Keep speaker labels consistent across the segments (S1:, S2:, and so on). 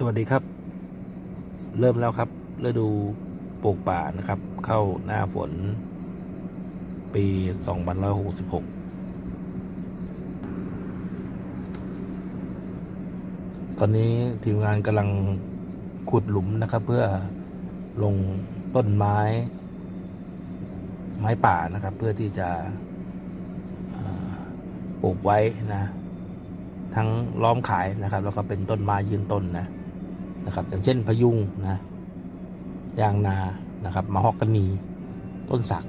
S1: สวัสดีครับ เริ่มแล้วครับฤดูปลูกป่านะครับ เข้าหน้าฝน ปี2566ตอนนี้ทีมงานกำลังขุดหลุมนะครับ เพื่อลงต้นไม้ ไม้ป่านะครับ เพื่อที่จะปลูกไว้นะ ทั้งล้อมขายนะครับ แล้วก็เป็นต้นไม้ยืนต้นนะ นะครับ อย่างเช่นพะยุงนะยางนานะครับมะฮอกกานี ต้นสัก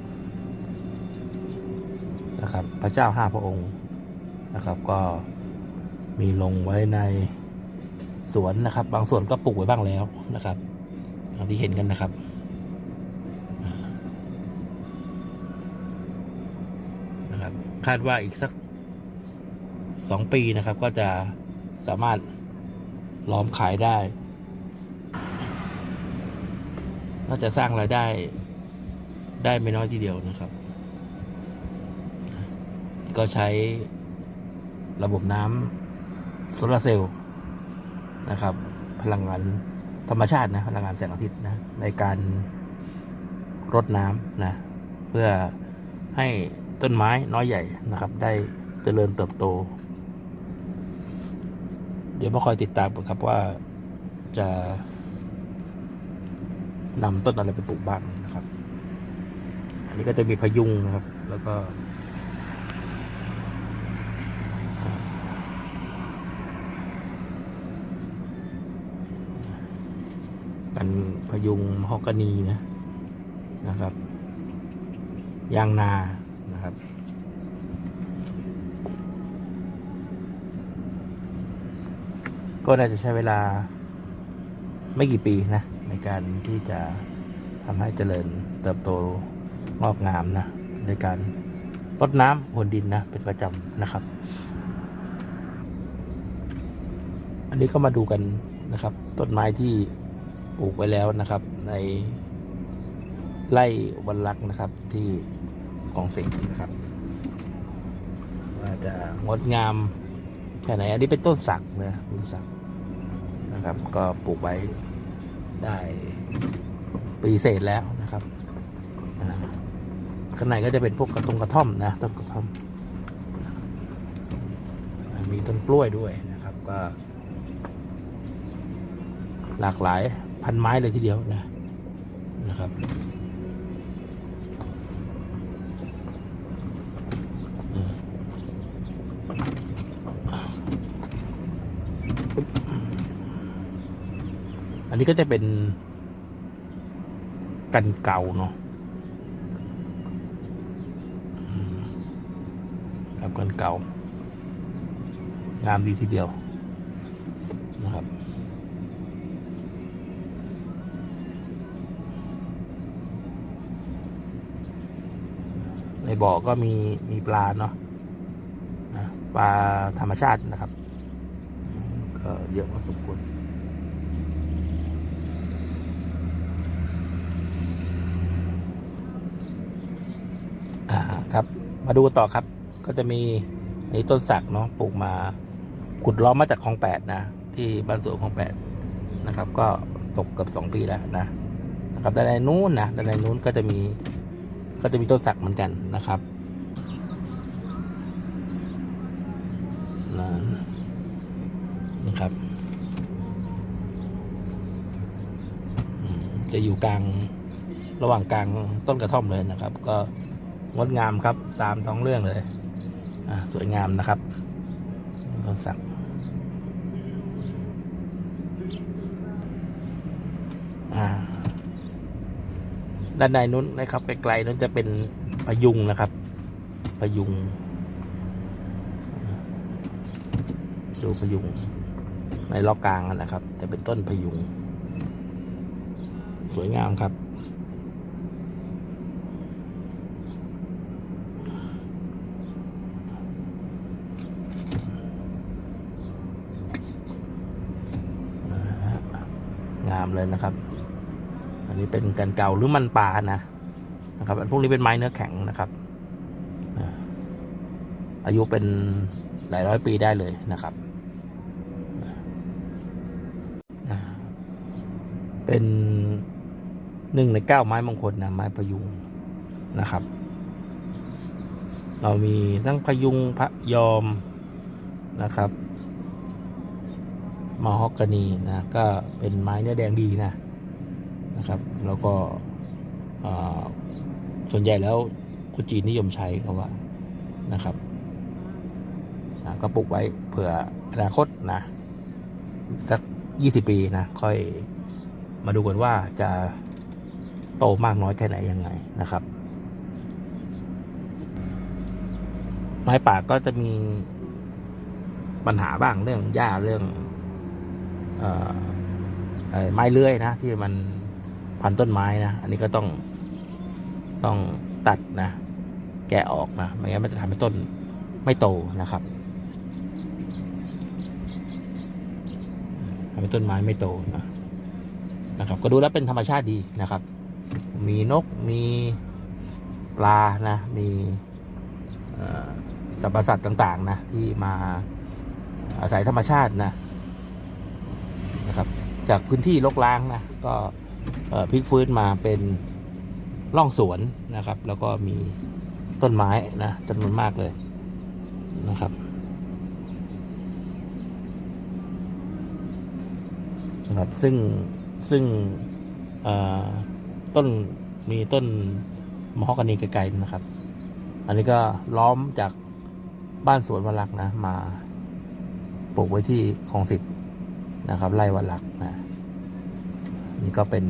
S1: นะครับ พระเจ้าห้าพระองค์นะครับ ก็มีลงไว้ในสวนนะครับ บางส่วนก็ปลูกไว้บ้างแล้วนะครับที่เห็นกันนะครับนะครับ คาดว่าอีกสักสองปีนะครับ ก็จะสามารถล้อมขายได้ น่าจะสร้างรายได้ได้ไม่น้อยทีเดียวนะครับ ก็ใช้ระบบน้ำโซลาร์เซลล์นะครับ พลังงานธรรมชาตินะพลังงานแสงอาทิตย์นะในการรดน้ำนะเพื่อให้ต้นไม้น้อยใหญ่นะครับ ได้เจริญเติบโต เดี๋ยวมาคอยติดตามกันครับว่าจะ นำต้นอะไรไปปลูกบ้างนะครับ อันนี้ก็จะมีพยุงนะครับ แล้วก็กันพยุงมฮอกกานีนะนะครับ ยางนานะครับ ก็น่าจะใช้เวลาไม่กี่ปีนะ ในการที่จะทำให้เจริญเติบโตงอกงามนะในการรดน้ำพรวนดินนะเป็นประจำนะครับ อันนี้ก็มาดูกันนะครับ ต้นไม้ที่ปลูกไว้แล้วนะครับ ในไร่วันรักนะครับที่ของสิงห์นะครับว่าจะงดงามแค่ไหนอันนี้เป็นต้นสักนะต้นสักนะครับ ก็ปลูกไว้ ได้ปีเศษแล้วนะครับข้างในก็จะเป็นพวกกระตงกระท่อมนะต้นกระท่อม มีต้นกล้วยด้วยนะครับ ก็ หลากหลายพันไม้เลยทีเดียวนะนะครับ นี้ก็จะเป็นกันเก่าเนาะครับกันเก่างามดีทีเดียวนะครับในบ่อก็มีมีปลาเนาะนะปลาธรรมชาตินะครับ ก็เยอะพอสมควร อ่าครับ มาดูต่อครับ ก็จะมีไอ้ต้นสักเนาะปลูกมา ขุดล้อมมาจากคลองแปดนะ ที่บ้านสวนคลองแปดนะครับ ก็ตกเกือบสองปีแล้วนะนะครับด้านในนู้นนะด้านในนู้นก็จะมี ก็จะมีต้นสักเหมือนกันนะครับนะนะครับ จะอยู่กลางระหว่างกลางต้นกระท่อมเลยนะครับ ก็ งดงามครับ ตามท้องเรื่องเลยสวยงามนะครับต้นสักด้านในนู้นนะครับไกลๆนู้นจะเป็นพยุงนะครับพยุง ดูพยุง ในล็อกกลางนะครับจะเป็นต้นพยุง สวยงามครับ งามเลยนะครับ อันนี้เป็นกันเก่าหรือมันปลานะนะครับอันพวกนี้เป็นไม้เนื้อแข็งนะครับอายุเป็นหลายร้อยปีได้เลยนะครับ เป็นหนึ่งในเก้าไม้มงคลนะไม้พยุงนะครับ เรามีทั้งพยุงพระยอมนะครับ มอฮอกกานีนะก็เป็นไม้เนื้อแดงดีนะนะครับ แล้วก็อ่อส่วนใหญ่แล้วคนจีนนิยมใช้เขาว่านะครับอ่าก็ปลูกไว้เผื่ออนาคตนะสักยี่สิบปีนะ ค่อยมาดูกันว่าจะโตมากน้อยแค่ไหนยังไงนะครับ ไม้ป่าก็จะมีปัญหาบ้างเรื่องหญ้าเรื่อง ไม้เลื้อยนะ ที่มันพันต้นไม้นะ อันนี้ก็ต้องต้องตัดนะ แกะออกนะไม่งั้นมันจะทำให้ต้นไม่โตนะครับทำให้ต้นไม้ไม่โตนะนะครับ ก็ดูแล้วเป็นธรรมชาติดีนะครับ มีนกมีปลานะ มีสรรพสัตว์ต่าง ๆ นะ ที่มาอาศัยธรรมชาตินะ นะครับ จากพื้นที่รกร้างนะก็พลิกฟื้นมาเป็นร่องสวนนะครับ แล้วก็มีต้นไม้นะจำนวนมากเลยนะครับนะครับซึ่งซึ่งต้นมีต้นมะฮอกกานีไกลๆนะครับ อันนี้ก็ล้อมจากบ้านสวนวรักนะ มาปลูกไว้ที่คลองสิบ นะครับไล่วันหลักนะนี่ก็เป็น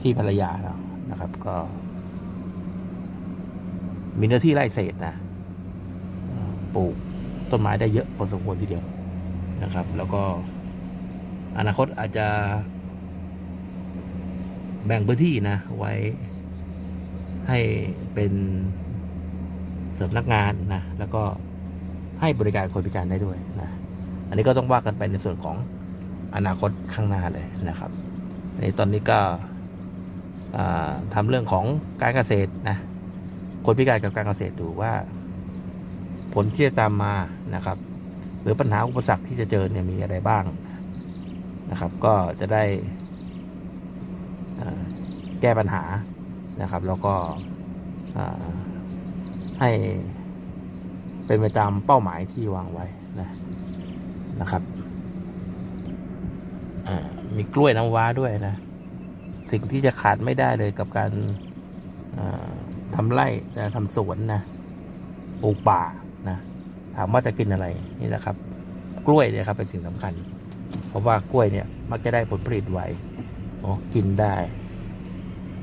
S1: ที่ภรรยาเรานะครับ ก็ มีเนื้อที่ไร่เศษนะปลูกต้นไม้ได้เยอะพอสมควรทีเดียวนะครับ แล้วก็อนาคตอาจจะ แบ่งพื้นที่นะ ไว้ให้เป็นเสริมนักงานนะ แล้วก็ให้บริการคนพิการได้ด้วยนะ อันนี้ก็ต้องว่ากันไปในส่วนของอนาคตข้างหน้าเลยนะครับในตอนนี้ก็อ่าทำเรื่องของการเกษตรนะคนพิการกับการเกษตรดูว่า ผลที่จะตามมานะครับ หรือปัญหาอุปสรรคที่จะเจอเนี่ยมีอะไรบ้างนะครับ ก็จะได้แก้ปัญหานะครับ แล้วก็ให้เป็นไปตามเป้าหมายที่วางไว้นะ นะครับมีกล้วยน้ำว้าด้วยนะ สิ่งที่จะขาดไม่ได้เลยกับการทำไร่จะทำสวนนะปลูกป่านะถามว่าจะกินอะไรนี่นะครับ กล้วยเนี่ยครับเป็นสิ่งสำคัญ เพราะว่ากล้วยเนี่ยมักจะได้ผลผลิตไวโอ้กินได้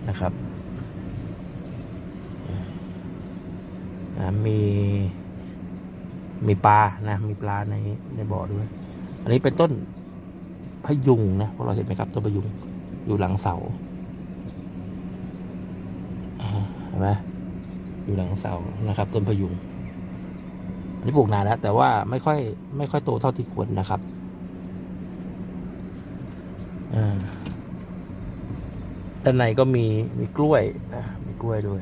S1: นะครับมี มีปลานะมีปลาในในบ่อด้วย อันนี้เป็นต้นพยุงนะพวกเราเห็นไหมครับต้นพยุงอยู่หลังเสาเห็นไหมอยู่หลังเสานะครับ ต้นพยุง อันนี้ปลูกนานแล้วแต่ว่าไม่ค่อย ไม่ค่อยโตเท่าที่ควรนะครับอ่าด้านในก็มีมีกล้วยนะมีกล้วยด้วย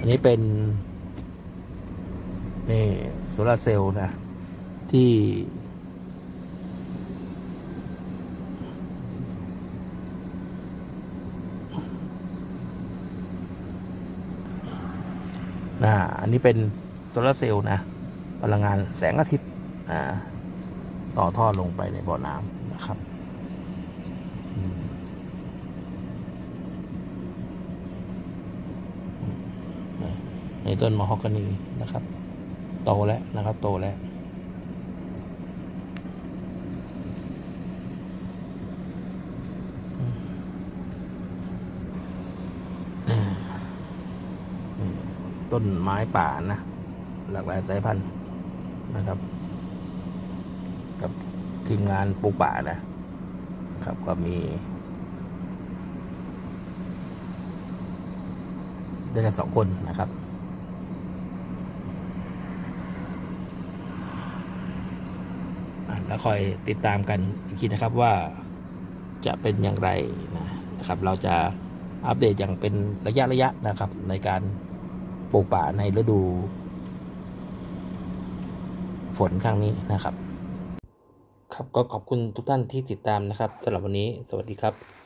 S1: อันนี้เป็นนี่โซลาร์เซลล์นะ ที่ นะอันนี้เป็นโซลาร์เซลล์นะ พลังงานแสงอาทิตย์ อ่า ต่อท่อลงไปในบ่อน้ำนะครับอืมในต้นมะฮอกกานีนะครับ โตแล้วนะครับ โตแล้วต้นไม้ป่านะ หลากหลายสายพันธุ์นะครับ กับทีมงานปลูกป่านะครับก็มี ด้วยกันสองคนนะครับ อะ แล้วคอยติดตามกันอีกทีนะครับว่าจะเป็นอย่างไรนะครับ เราจะอัปเดตอย่างเป็นระยะระยะนะครับ ในการปลูกป่าในฤดู ฝนครั้งนี้นะครับ ครับก็ขอบคุณทุกท่านที่ติดตามนะครับสำหรับวันนี้ สวัสดีครับ